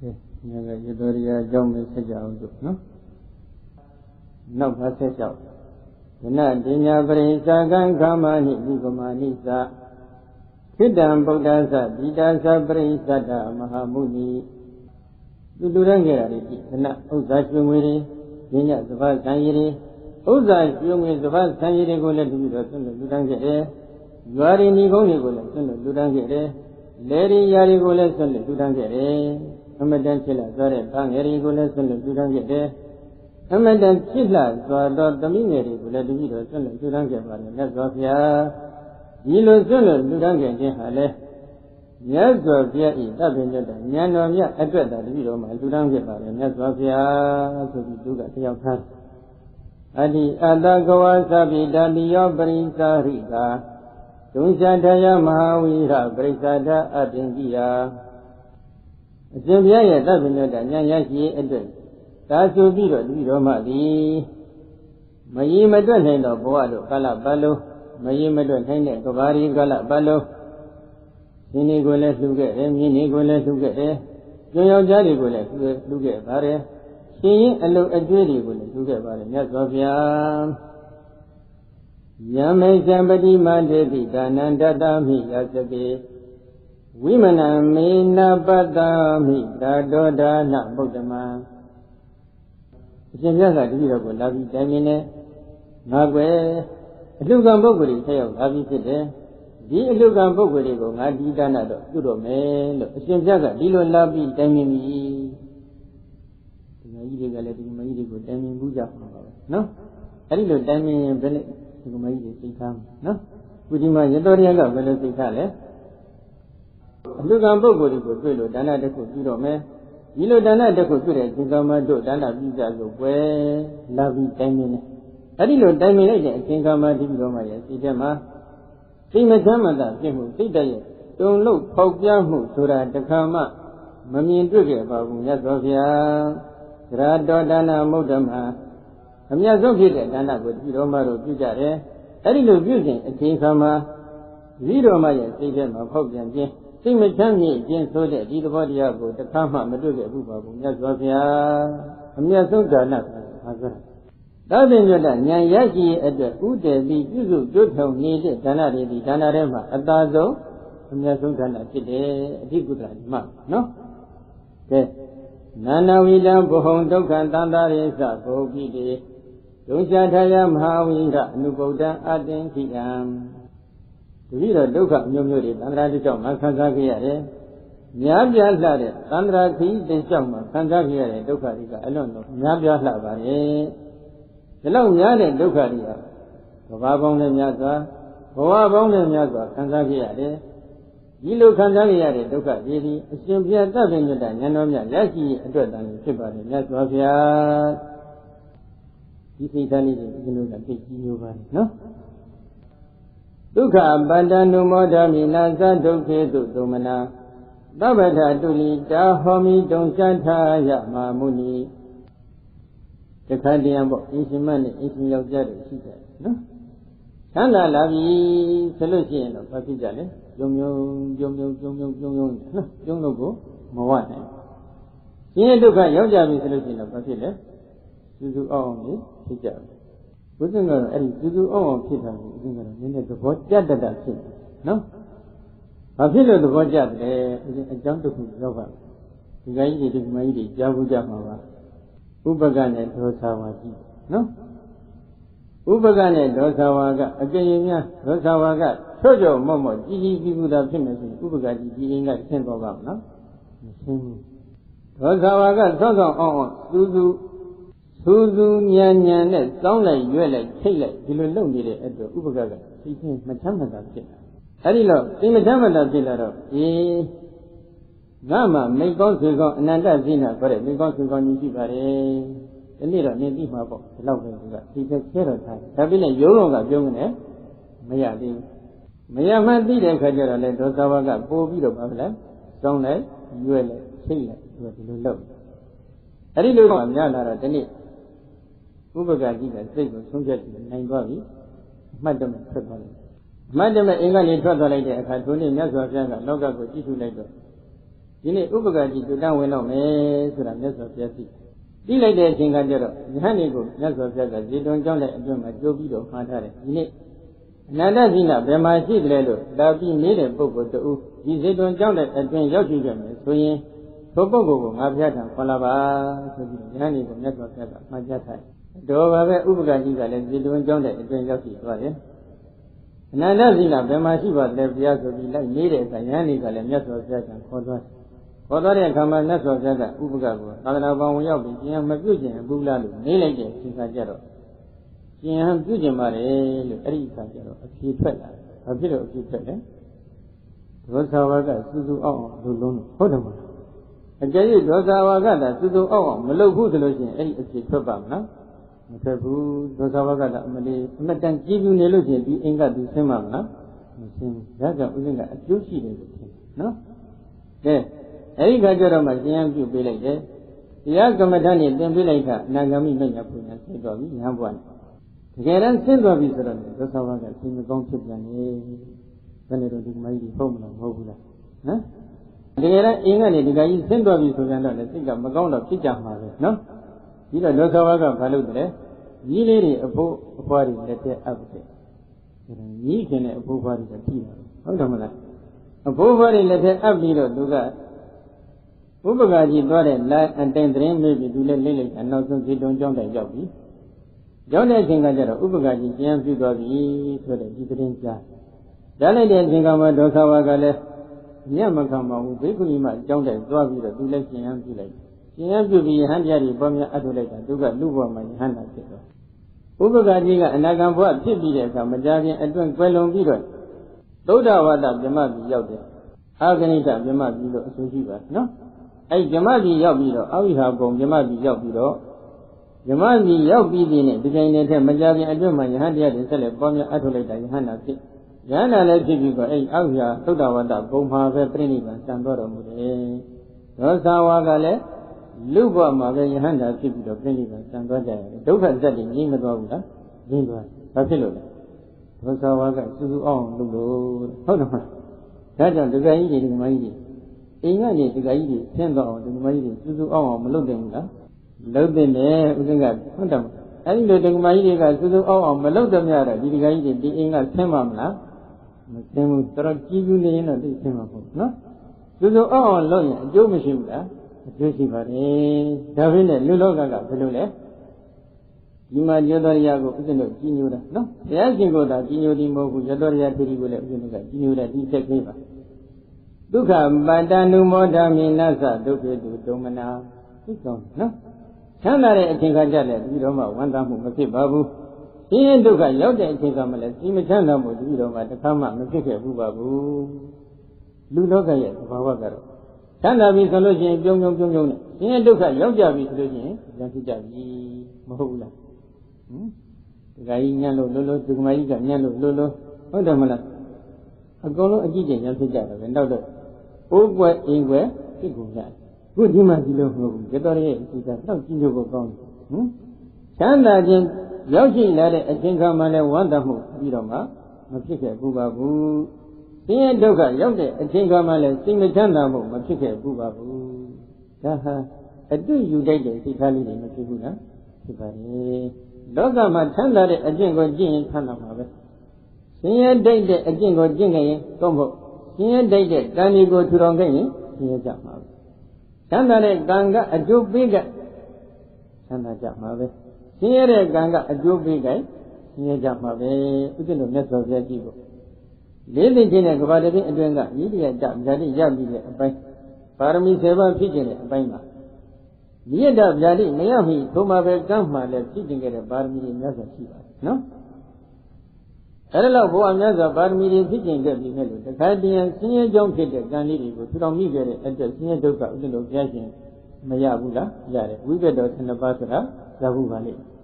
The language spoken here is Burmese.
ညကရတော်ရအကြောင်းပဲဆက်ကြအောင်စို့နော်နောက်ပါဆက်ကြောက်ဒနတိညာပရိစ္ဆာကံကာမနိဒီကမာနိသခိတံဗုဒ္ဓသတိတာသပရိစ္ဆတမဟာမုနိသူလူရန်ခဲ့တာဒီဒနဥစ္စာရွှေငွေတွေညညသဘာကံရည်တွေဥစ္စာရွှေငွေသဘာကံရည်တွေကိုလည်းတူပြီးတော့ဆွလို့လူတန်းခဲ့တယ်။ရွာရီဏီကုန်းတွေကိုလည်းဆွလို့လူတန်းခဲ့တယ်။လေရီယာတွေကိုလည်းဆွလို့လူတန်းခဲ့တယ်။ အမတန်ဖြစ်လာသွားတဲ့ဘာငယ်တွေကိုလည်းဆွလို့လူတန်းခဲ့တယ်။အမတန်ဖြစ်လာသွားတော့သမီးငယ်တွေကိုလည်းတူပြီးတော့ဆွလို့လူတန်းခဲ့ပါတယ်မြတ်စွာဘုရား။ဒီလိုဆွလို့လူတန်းခဲ့ခြင်းဟာလည်းမြတ်စွာဘုရားဤတပ်ပင်မြတ်ဉာဏ်တော်မြတ်အတွက်သာတပည့်တော်မှာလူတန်းခဲ့ပါတယ်မြတ်စွာဘုရားဆိုပြီးသူကတယောက်ထားအတ္တိအတ္တကဝသဗ္ဗိတတိယောပရိသရိကာဒုစတယမဟာဝိရပရိသဒအတင်ကြီးယာ အရှင်ဘုရားရဲ့တပ်ပင်မြတ်ဉာဏ်ရရှိအတွက်ဒါဆိုပြီးတော့တပည့်တော်မှာသည်မရင်မတွက်နိုင်တော့ဘဝတို့ကာလပတ်လုံးမရင်မတွက်နိုင်တဲ့ကဘာရီကာလပတ်လုံးရှင်နေကိုလည်းလှူခဲ့တယ်မြင်းနေကိုလည်းလှူခဲ့တယ်ကျွန်းယောက်ျားတွေကိုလည်းလှူခဲ့ပါတယ်ရှင်ရင်အလုအကျွေးတွေကိုလည်းလှူခဲ့ပါတယ်မြတ်စွာဘုရားယမေဇံပတိမတေတိဒါနန္တတမိယသကေ ဝိမနမေနပတ္တမိဒါတောဒါနဗုဒ္ဓမံအရှင်မြတ်ကတတိယကိုလာပြီးတိုင်မြင်နေငါကွယ်အလှကံပုဂ္ဂိုလ်ကြီးဆက်ရောက်လာပြီးဖြစ်တယ်ဒီအလှကံပုဂ္ဂိုလ်တွေကိုငါဒီဒါနတော့ပြုတော့မယ်လို့အရှင်မြတ်ကဒီလိုလာပြီးတိုင်မြင်ပြီဒီမကြီးတွေကလည်းဒီမကြီးတွေကိုတိုင်မြင်ဘူးကြမှာပါပဲနော်အဲ့ဒီလိုတိုင်မြင်ရင်ဘယ်နဲ့ဒီမကြီးတွေသိထားမှာနော်ခုဒီမှာရတော်ရကဘယ်လိုသိထားလဲ အလှကံပုဂ္ဂိုလ်တွေကိုတွေ့လို့ဒါနတစ်ခုပြုတော့မယ်ဒီလိုဒါနတစ်ခုပြုတဲ့သင်္ကမတို့ဒါနပြုကြလို့ပွဲလာပြီးတိုင်မြင်တယ်အဲ့ဒီလိုတိုင်မြင်လိုက်တဲ့အသင်္ကမတိပြီးတော့မှရဲ့စိတ်ထဲမှာစိတ်မချမ်းမသာဖြစ်မှုစိတ်တရဲ့တုံလို့ပေါက်ပြမှုဆိုတာတခါမှမမြင်တွေ့ခဲ့ပါဘူးမြတ်စွာဘုရားသရတောဒါနမုဒ္ဓမအမြတ်ဆုံးဖြစ်တဲ့ဒါနကိုဒီတော်မှတို့ပြုကြတယ်အဲ့ဒီလိုပြုစဉ်အချိန်ခါမှာဒီတော်မှရဲ့စိတ်ထဲမှာဖောက်ပြန်ခြင်း စိတ်မချမ်းမြေ့ခြင်းဆိုတဲ့ဒီသဘောတရားကိုတခါမှမတွေ့ခဲ့ဘူးပါဘူးမြတ်စွာဘုရားအမြတ်ဆုံးဒါနကဘာဆိုသာသင်ညတဉာဏ်ရရှိရဲ့အတွက်ဥတည်ပြီးပြုစုကျွတ်ထုံနေတဲ့ဒါနတွေဒီဒါနထဲမှာအသာဆုံးအမြတ်ဆုံးဒါနဖြစ်တယ်အဓိကုတ္တရမနော်ကဲနာနာဝိတံဘုံဒုက္ခသန္တာရေသဘုပိတေဒုစရထယမဟာဝိရအနုပုဒ္ဒံအတင်ခိယံ တတိတော့ဒုက္ခမျိုးမျိုးတွေသန္တာတိကြောင့်မှခံစားခဲ့ရတယ်များပြားလှတဲ့သန္တာခီးတင်ကြောင့်မှခံစားခဲ့ရတဲ့ဒုက္ခတွေကအလွန်တော့များပြားလှပါတယ်ဒီလောက်များတဲ့ဒုက္ခတွေဟာဘဝပေါင်းနဲ့များစွာဘဝပေါင်းနဲ့များစွာခံစားခဲ့ရတယ်ဒီလိုခံစားခဲ့ရတဲ့ဒုက္ခတွေဒီအရှင်ဘုရားတတ်ပင်မြတ်ဉာဏ်တော်မြတ်လက်ရှိအတွက်တန်ဖြစ်ပါတယ်မြတ်စွာဘုရားဒီစိတ်ဓာတ်လေးတွေဒီလိုကသိကြီးမျိုးပါနော် ဒုက္ခပတ္တနုမောဒမိနာသဒုက္ခေတုသုမနာသဗ္ဗထတုလိတာဟောမိတုံသတ္ထာယမမုနိတခါတည်းပေါ့အင်ရှင်မနဲ့အင်ရှင်ယောက်ျားတွေရှိကြတယ်နော်ချမ်းသာလာပြီဆိုလို့ရှိရင်တော့ဘာဖြစ်ကြလဲပြုံပြုံပြုံပြုံပြုံပြုံပြုံပြုံနော်ပြုံလို့ကိုမဝနိုင်ရှင်းဒုက္ခရောက်ကြပြီဆိုလို့ရှိရင်တော့ဘာဖြစ်လဲစူးစူးအောင်အောင်ဖြစ်ကြတယ် ဘုရားကတော့အဲ့ဒီစူးစူးအောင်အောင်ဖြစ်တာကိုဦးဇင်းကတော့နည်းနည်းသဘောကျတတ်တာဖြစ်တယ်နော်ဘာဖြစ်လို့သဘောကျတယ်အကြောင်းတစ်ခုရောက်ပါဒီကကြီးတွေဒီမကြီးတွေကြားဘူးကြမှာပါဥပကနဲ့ဒေါသဝါကြည့်နော်ဥပကနဲ့ဒေါသဝါကအကြရင်များဒေါသဝါကချော့ချော့မော့မော့ကြီးကြီးပြီးဘူးသာဖြစ်မယ်ဆိုရင်ဥပကကြီးကြီးရင်ကဆင်းတော့ပါမနော်မဆင်းဘူးဒေါသဝါကဆော့ဆော့အောင်အောင်စူးစူး စူးစူးညံညံနဲ့စောင်းလိုက်ရွက်လိုက်ထိတ်လိုက်ဒီလိုလုပ်နေတဲ့အတွက်ဥပကကသိချင်းမချမ်းမသာဖြစ်တာအဲ့ဒီတော့သိမချမ်းမသာဖြစ်လာတော့အေးငါမှမိကောင်းဆွေကောင်းအနန္တဇိနာခေါ်တဲ့မိကောင်းဆွေကောင်းကြီးရှိပါတယ်ဒီနေ့တော့နေသိမှာပေါ့ဒီလောက်ပဲကဒီသက်ဆဲတော့ထားဒါပြည့်နဲ့ရုံးလုံးကပြုံးနေမရသေးဘူးမရမှသိတဲ့ခါကျတော့လေဒေါသဝကပို့ပြီးတော့ပါဗလားစောင်းလိုက်ရွက်လိုက်ထိတ်လိုက်ဒီလိုလုပ်အဲ့ဒီလိုမှများလာတော့ဒီနေ့ ဥပကကြီးကစိတ်ကိုဆုံးဖြတ်ပြီးနိုင်သွားပြီအမှတ်တမဲ့ထွက်သွားလိုက်အမှတ်တမဲ့အင်္ဂါလေးထွက်သွားလိုက်တဲ့အခါဒုနေ့မြတ်စွာဘုရားကလောကကိုကြည့်ထူလိုက်တော့ဒီနေ့ဥပကကြီးတူတန်းဝင်တော့မယ်ဆိုတာမြတ်စွာဘုရားသိသိလိုက်တဲ့အချိန်ကကျတော့ယဟန်တွေကိုမြတ်စွာဘုရားကဇေတုံကြောင့်လည်းအတွင်းမှာကြိုးပြီးတော့မှားထားတယ်ဒီနေ့အနန္တဇိနဘယ်မှာရှိတယ်လို့လာပြီးနေတဲ့ပုဂ္ဂိုလ်တူဒီဇေတုံကြောင့်လည်းအတွင်းရောက်ရှိကြမယ်ဆိုရင်ထိုပုဂ္ဂိုလ်ကိုငါဘုရားထံခေါ်လာပါဆိုပြီးယဟန်တွေကိုမြတ်စွာဘုရားကမှားကြားထားတယ် တော်ပါပဲဥပကကြီးကလည်းဇေတုံကြောင့်လည်းအတွင်းရောက်ရှိသွားတယ်အနန္တဇိနဘယ်မှာရှိပါလဲဘုရားဆိုပြီးလိုက်နေတဲ့အခါယဟန်တွေကလည်းမြတ်စွာဘုရားကခေါ်သွားတယ်ခေါ်သွားတဲ့အခါမှာမြတ်စွာဘုရားကဥပကကိုသာသနာပေါင်းဝင်ရောက်ပြီးကျင်မပြုတ်ကျင်ဘူးလားလို့နေလိုက်တဲ့အချိန်ကကြတော့ကျင်ဟန်ပြုတ်ကျင်ပါတယ်လို့အဲ့ဒီအခါကျတော့အဖြေထွက်လာတယ်။ဘာဖြစ်လို့အဖြေထွက်လဲ။ဒေါသဝါကစူးစူးအောင်အောင်လူလုံးလို့ဟုတ်တယ်မလား။အကျဉ်းဒေါသဝါကသာစူးစူးအောင်အောင်မလုပ်ဘူးဆိုလို့ရှိရင်အဲ့ဒီအဖြေထွက်ပါမလား။ မထွက်ဘူးဒေါသဝါကသာအမလေးအမတန်ကြည်ပြူနေလို့ရှိရင်ဒီအင်္ဂတ်သူဆင်းပါမလား။မဆင်းဘူး။ဒါကြောင့်ဥစဉ်ကအကျိုးရှိတယ်လို့ထင်တယ်နော်။ကဲအဲဒီခါကျတော့မှကျင်းပြုပေးလိုက်တယ်တရားကမ္မဋ္ဌာန်းနဲ့သင်ပေးလိုက်တာအနာဂမိမညာပူညာဆက်တော်ပြီညာဘွားနဲ့တကယ်တမ်းဆင်းတော်ပြီဆိုတော့ဒုသဝါကဆင်းမကောင်းဖြစ်ပြန်နေဘယ်နဲ့တော့ဒီမကြီးဟုတ်မလားမဟုတ်ဘူးလားဟမ်တကယ်တမ်းအင်းကနေဒီကကြီးဆင်းတော်ပြီဆိုပြန်တော့လည်းစိတ်ကမကောင်းတော့ဖြစ်ကြမှာပဲနော် ပြီးတော့ဒုသဝါကဘာလုပ်တယ်ကြီးလေးတွေအဖို့အဖွားတွေလက်ထဲအပ်တယ်ကြီးခင်တဲ့အဖို့ဖွားတွေကကြည့်တာဟုတ်တယ်မလားအဖို့ဖွားတွေလက်ထဲအပ်ပြီးတော့သူကဥပကာကြီးသွားတဲ့လာအတိုင်သတင်းမေးပြီးသူလည်းလိမ့်လိုက်အနောက်ဆုံးဇေတုံကျောင်းတိုင်ရောက်ပြီရောက်တဲ့အချိန်ကကျတော့ဥပကာကြီးကျမ်းပြုသွားပြီဆိုတဲ့ဒီသတင်းကြားကြားလိုက်တဲ့အချိန်ကမှဒေါသဝါကလည်းညမခံပါဘူးဘိက္ခုနီမအကြောင်းတိုင်သွားပြီးတော့သူလည်းကျမ်းပြုလိုက် ကျမ်းပြုပြီးယဟန်တရားတွေပေါ်များအထုလိုက်တာသူကလူ့ဘဝမှာယဟန်တာဖြစ်တော့ဥပကာကြီးကအနာဂံဘဝဖြစ်ပြီးတဲ့အခါမကြခင်အတွန့်ကွယ်လွန်ပြီးတော့သုဒ္ဓဝါဒဗြဟ္မကြီးရောက်တယ်အာဂဏိတဗြဟ္မကြီးလို့အဆိုရှိပါနော်အဲ့ဇမတိရောက်ပြီးတော့အဝိဟာကုံဇမတိရောက်ပြီးတော့ဇမတိရောက်ပြီးတဲ့နဲ့ဒီတိုင်းနဲ့ထက်မကြခင်အတွင်းမှာယဟန်တရားတွေဆက်လက်ပေါ်များအထုလိုက်တာယဟန်နာဖြစ်ယဟန်နာလည်းဖြစ်ပြီးတော့အဲ့အဝိဟာသုဒ္ဓဝတ္တဘုံမှာပဲပြိဋိဘံစံတော်တော်မူတယ်ဒေါသဝါကလည်း လူ့ဘဝမှာပဲယဟန်နာဖြစ်ပြီးတော့ပြိဋိဘံစံတော်ကြရတယ်ဒုက္ခဇက်တွေငြိမသွားဘူးလားငြိမသွားဘာဖြစ်လို့လဲဒေါသဝါကစူးစူးအောင်လုပ်လို့ဟုတ်တယ်မလားဒါကြောင့်ဒကာကြီးတွေဒကာမကြီးတွေအိမ်ကနေဒီကကြီးတွေဆင်းတော့အောင်ဒီကမကြီးတွေစူးစူးအောင်အောင်မလုပ်နိုင်ဘူးလားလုပ်တဲ့နဲ့ဥစဉ်ကဟုတ်တယ်အဲဒီလိုဒီကမကြီးတွေကစူးစူးအောင်အောင်မလုပ်တော့မြတော့ဒီဒီကကြီးတွေဒီအိမ်ကဆင်းပါမလားမဆင်းဘူးတော်တော်ကြီးကျူးနေရင်တော့သိဆင်းမှာပေါ့နော်စူးစူးအောင်အောင်လုပ်ရင်အကျိုးမရှိဘူးလား အကျိုးရှိပါတယ်ဒါဖြစ်နဲ့လူလောကကဘယ်လိုလဲဒီမှာရသောရိယကိုဥစဉ်တို့ကြီးညိုတာနော်ဘုရားရှင်ကိုသာကြီးညိုသည်မဟုတ်ဘူးရသောရိယတိတိကိုလည်းဥစဉ်တို့ကကြီးညိုတဲ့ဒီချက်ခေးပါဒုက္ခပတ္တနုမောဒမိနသဒုက္ခေတုဒုမနာသိကောင်းနော်ချမ်းသာတဲ့အချိန်ခါကြတဲ့ဒီတော့မှဝမ်းသာမှုမဖြစ်ပါဘူးဆင်းရဲဒုက္ခရောက်တဲ့အချိန်ကမှလည်းစီမချမ်းသာမှုဒီတော့မှတစ်ခါမှမဖြစ်ခဲ့ဘူးပါဘူးလူလောကရဲ့သဘာဝကတော့ ချမ်းသာပြီဆိုလို့ရှိရင်ပြုံးပြုံးပြုံးပြုံးနဲ့ဆင်းရဲဒုက္ခရောက်ကြပြီဆိုလို့ရှိရင်ဉာဏ်ဖြစ်ကြပြီမဟုတ်ဘူးလားဟင်ဒီကကြီးညံ့လို့လို့လို့ဒီကမကြီးကညံ့လို့လို့လို့ဟုတ်တယ်မလားအကုန်လုံးအကြည့်ကျဉာဏ်ဖြစ်ကြတယ်ပဲနောက်တော့အိုးကွယ်အင်းကွယ်ဖြစ်ကုန်ကြခုဒီမှာဒီလိုမဟုတ်ဘူးရတော်ရဲ့အစီအစဉ်တော့ကြည့်လို့ကိုကောင်းတယ်ဟင်ချမ်းသာခြင်းရောက်ရှိလာတဲ့အချိန်ခါမှလည်းဝမ်းသာမှုပြီးတော့မှမဖြစ်ခဲ့ဘူးပါဘူး ဆင်းရဲဒုက္ခရောက်တဲ့အချိန်ခါမှလည်းစိတ်မချမ်းသာမှုမဖြစ်ခဲ့ဘူးပါဘူးဒါဟာအတူယူတတ်တဲ့စိတ်ထားလေးတွေမဖြစ်ဘူးလားဖြစ်ပါလေလောကမှာချမ်းသာတဲ့အကျင့်ကိုကျင့်ရင်ချမ်းသာမှာပဲဆင်းရဲတတ်တဲ့အကျင့်ကိုကျင့်ခဲ့ရင်တော့မဟုတ်ဆင်းရဲတိုက်တဲ့ကံတွေကိုထူထောင်ခဲ့ရင်ဆင်းရဲကြမှာပဲချမ်းသာတဲ့ကံကအကျိုးပေးကချမ်းသာကြမှာပဲဆင်းရဲတဲ့ကံကအကျိုးပေးကဆင်းရဲကြမှာပဲဥစ္စလို့မြတ်စွာဘုရားကြည့်ဖို့ လေးသိချင်းတဲ့ကဘာတည်းအတွင်းကဤတရားကြဗျာတိရပြီတဲ့အပိုင်းပါရမီ7ပါးဖြစ်ကျင်တဲ့အပိုင်းမှာမြင့်တာဗျာတိမရမီထိုမှာပဲကမ်းမှလည်းဖြစ်ကျင်ခဲ့တဲ့ပါရမီတွေများစွာရှိပါတယ်နော်အဲဒီလောက်ဘုရားမြတ်စွာပါရမီတွေဖြစ်ကျင်ခဲ့ပြီမဲ့လို့တခါတည်းဆင်းရဲကြောင်းဖြစ်တဲ့ကံလေးတွေကိုထူထောင်မိခဲ့တဲ့အတွက်ဆင်းရဲဒုက္ခဥဒ္ဒလို့ဘုရားရှင်မရဘူးလားရတယ်ဝိဘတ်တော်12ပါးဆိုတာရဘူးပါလိမ့်